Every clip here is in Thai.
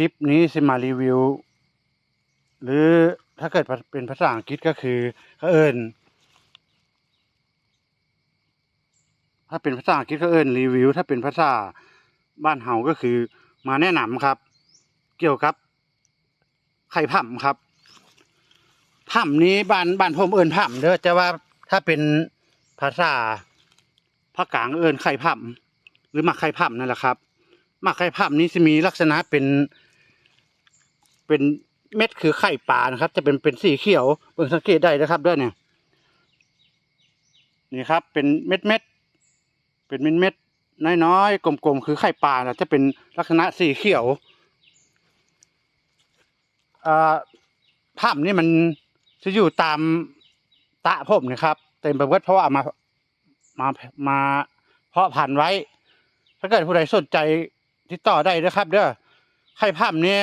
ลิปนี้สิมารีวิว หรือถ้าเกิดเป็นภาษาอังกฤษก็คือเขาเอิญถ้าเป็นภาษาอังกฤษเขาเอิญรีวิว ถ้าเป็นภาษาบ้านเฮาก็คือ มาแนะนำครับ เกี่ยวกับ ไข่ผ่ำครับผ่ำนี้บ้านบ้านผมเอิญผ่ำเด้อแต่ว่าถ้าเป็นภาษาภาคกลางเอิญไข่ผ่ำหรือหมักไข่ผ่ำนั่นแหละครับหมักไข่ผ่ำนี้จะมีลักษณะเป็น เป็นเม็ดคือไข่ปลานะครับ จะเป็นเป็นสีเขียวเบิ่งสังเกตได้นะครับเด้อเนี่ยนี่ครับ เป็นเม็ดเม็ดเป็นเม็ดเม็ดน้อยๆกลมๆคือไข่ปลานะจะเป็นลักษณะสีเขียวภาพนี่มันจะอยู่ตามตะผมนะครับเต็มไปหมดเพราะว่าเอามามามาเพาะพันธุ์ไว้ ถ้าเกิดผู้ใดสนใจติดต่อได้นะครับ เด้อไข่ภาพนี้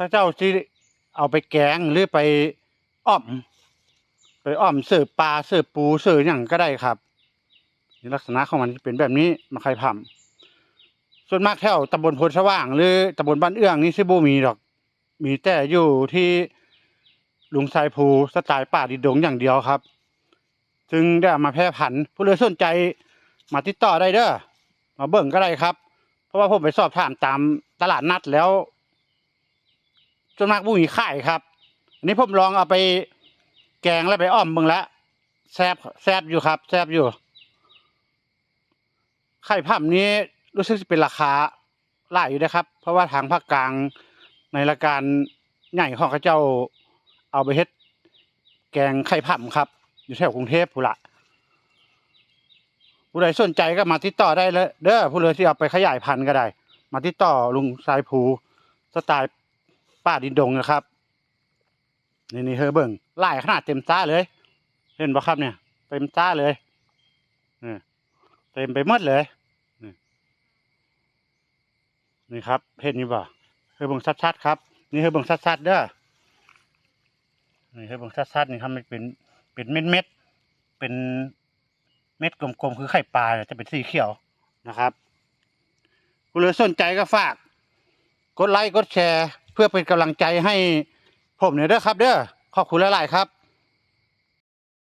ข้าเจ้าที่เอาไปแกงหรือไปอ้อม ไปอ้อมเสิร์ฟปลาเสิร์ฟปูเสิร์ฟอย่างก็ได้ครับนี่ลักษณะของมันจะเป็นแบบนี้มาไข่พ่ำส่วนมากแถวตำบลพลสว่าง หรือตำบลบ้านเอื้องนี่ซิบูมีดอก มีแต่อยู่ที่ลุงทรายภูสไตล์ป่าดิดงอย่างเดียวครับ จึงได้มาแพร่ผันผู้เลยสนใจมาติดต่อได้เด้อมาเบิ่งก็ได้ครับ เพราะว่าผมไปสอบถามตามตลาดนัดแล้ว ส่วนมากบุ้มีขายครับอันนี้ผมลองเอาไปแกงแล้วไปอ้อมเบิ่งแล้วแซบแซบอยู่ครับ แซบอยู่ ไข่ผับนี้รู้สึกจะเป็นราคาหลายอยู่นะครับ เพราะว่าทางภาคกลางในรายการใหญ่ของเขาเจ้าเอาไปเฮ็ด แกงไข่ผับครับ อยู่แถวกรุงเทพผู้ละผู้ใดสนใจก็มาติดต่อได้เลยเด้อผู้เลยที่เอาไปขยายพันธุ์ก็ได้ มาติดต่อลุงสายภูสไตล์ ป้าดินดงนะครับ นี่นี่เฮอเบิ่งไล่ขนาดเต็มซ่าเลย เห็นบ่ครับเนี่ย เต็มซ่าเลยนี่เต็มไปหมดเลยนี่ครับเห็นนี่บ่เฮอเบิ่งชัดๆครับ นี่เฮอเบิ่งชัดๆเด้อนี่เฮอเบิ่งชัดๆนี่ครับมันเป็นเป็นเม็ดเม็ดเป็นเม็ดกลมๆคือไข่ปลาจะเป็นสีเขียวนะครับคุณเลยสนใจก็ฝาก กดไลค์ กดแชร์ พื่อเป็นกำลังใจให้ผมเนี่อยเด้อครับ เด้อขอบคุณหลายๆครับ